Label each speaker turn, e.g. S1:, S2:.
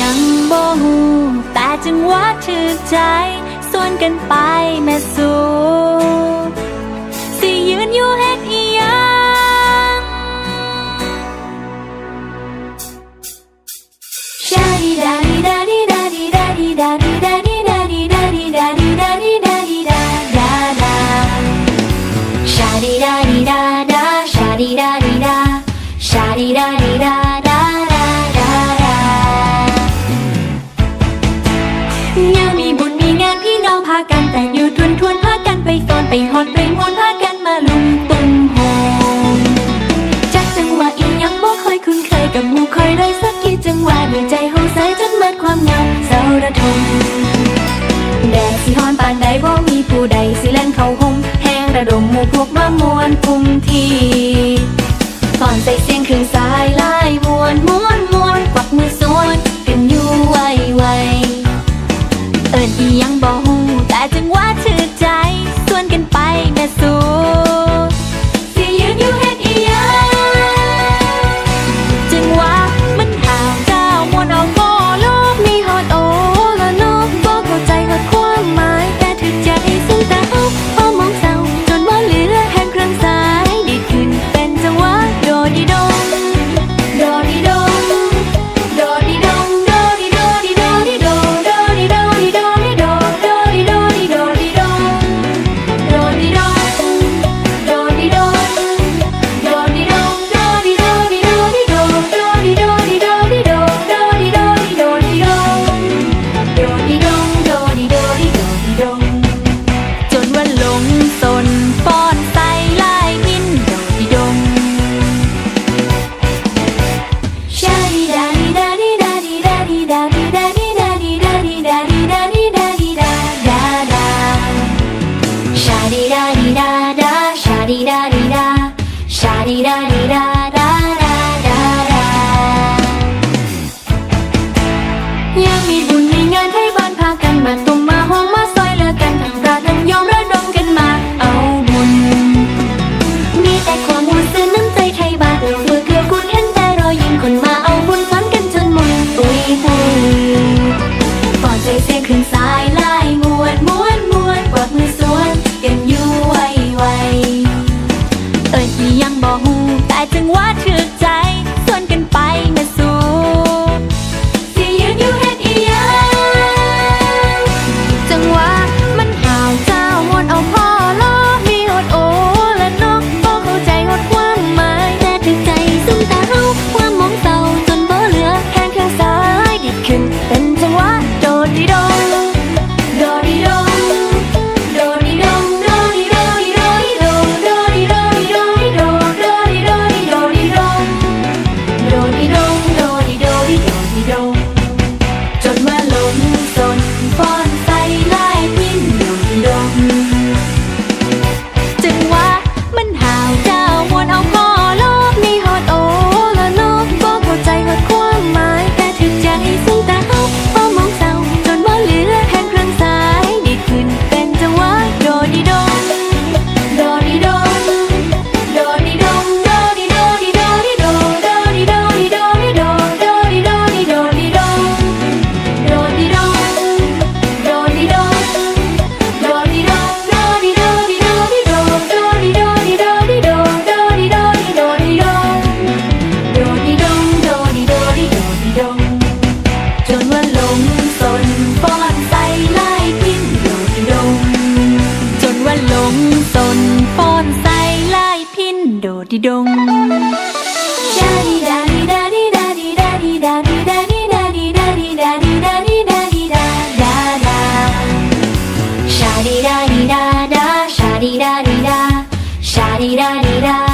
S1: ยังบ่หูแต่จึงหวะถือใจ ส่วนกันไปแม่สู หอดเริงหอนพากันมาลุมตุ้มโฮมจักจังหวะอีหยังบ่ค่อยคุ้นเคยกับหมู่คอยได้สักกี่จังหวะด้วใจเฮาใสจนเมิดความเหงาเศร้าระทมแดดสิฮอนปานใดบ่มีผู้ใดสิแล่นเข้าห่มแห้งระดมหมู่พวกมามวนกลุ่มทีก่อนใจเสียงคืนันไปแม่สู リラリラシャリラリラ